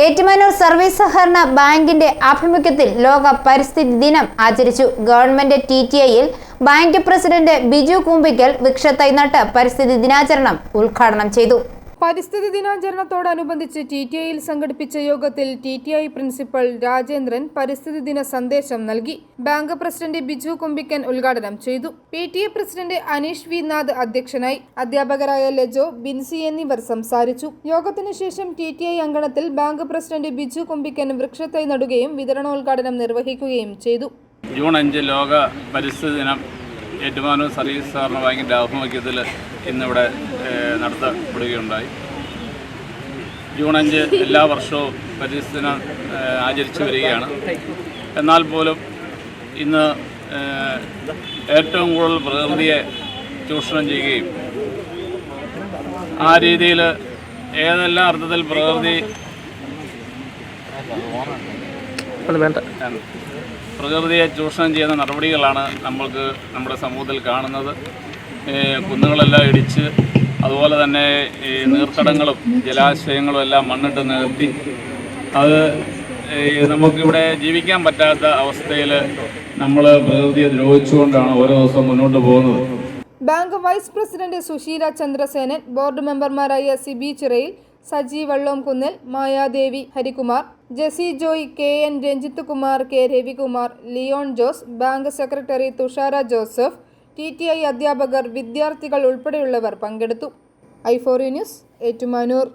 Ettumanoor service സഹകരണ ബാങ്കിന്റെ ആഭിമുഖ്യത്തിൽ ലോക പരിസ്ഥിതി ദിനം ആചരിച്ചു. ഗവൺമെന്റ് ടി ടി ഐയിൽ ബാങ്ക് പ്രസിഡന്റ് ബിജു കൂമ്പിക്കൽ വൃക്ഷത്തൈ പരിസ്ഥിതി ദിനാചരണം ഉദ്ഘാടനം ചെയ്തു. പരിസ്ഥിതി ദിനാചരണത്തോടനുബന്ധിച്ച് ടി ടി ഐയിൽ സംഘടിപ്പിച്ച യോഗത്തിൽ T T I principal Rajendran പരിസ്ഥിതി ദിന സന്ദേശം നൽകി. ബാങ്ക് പ്രസിഡന്റ് ബിജു കുമ്പിക്കൻ ഉദ്ഘാടനം ചെയ്തു. P T A president Aneesh V Nath അധ്യക്ഷനായി. അധ്യാപകരായ ലജോ ബിൻസി എന്നിവർ സംസാരിച്ചു. യോഗത്തിനു ശേഷം ടി ടി ഐ അങ്കണത്തിൽ ബാങ്ക് പ്രസിഡന്റ് ബിജു കുമ്പിക്കൻ വൃക്ഷത്തൈ നടുകയും വിതരണോദ്ഘാടനം നിർവഹിക്കുകയും ചെയ്തു. ജൂൺ അഞ്ച് ലോക പരിസ്ഥിതി ദിനം ഏറ്റുമാനൂർ സർവീസ് സാറിന് ബാങ്കിന്റെ ആഭിമുഖ്യത്തിൽ ഇന്നിവിടെ നടത്തപ്പെടുകയുണ്ടായി. ജൂൺ അഞ്ച് എല്ലാ വർഷവും പരിസ്ഥിതി ദിനം ആചരിച്ചു വരികയാണ്. എന്നാൽ പോലും ഇന്ന് ഏറ്റവും കൂടുതൽ പ്രകൃതിയെ ചൂഷണം ചെയ്യുകയും ആ രീതിയിൽ ഏതെല്ലാം അർത്ഥത്തിൽ പ്രകൃതി പ്രകൃതിയെ ചൂഷണം ചെയ്യുന്ന നടപടികളാണ് നമ്മൾക്ക് നമ്മുടെ സമൂഹത്തിൽ കാണുന്നത്. കുന്നുകളെല്ലാം ഇടിച്ച് അതുപോലെ തന്നെ ഈ നീർത്തടങ്ങളും ജലാശയങ്ങളും എല്ലാം മണ്ണിട്ട് നികത്തി അത് നമുക്കിവിടെ ജീവിക്കാൻ പറ്റാത്ത അവസ്ഥയിൽ നമ്മൾ പ്രകൃതിയെ ദ്രോഹിച്ചുകൊണ്ടാണ് ഓരോ ദിവസവും മുന്നോട്ട് പോകുന്നത്. Bank vice president Susheela Chandrasenan board മെമ്പർമാരായ Siby Chirayil Saji Vallomkunnil Mayadevi Harikumar Jessy Joy K N Ranjith Kumar K Ravikumar Leon Jose bank secretary Thushara Joseph T T I അധ്യാപകർ വിദ്യാർത്ഥികൾ ഉൾപ്പെടെയുള്ളവർ പങ്കെടുത്തു. ഐ ഫോറി ന്യൂസ് ഏറ്റുമാനൂർ.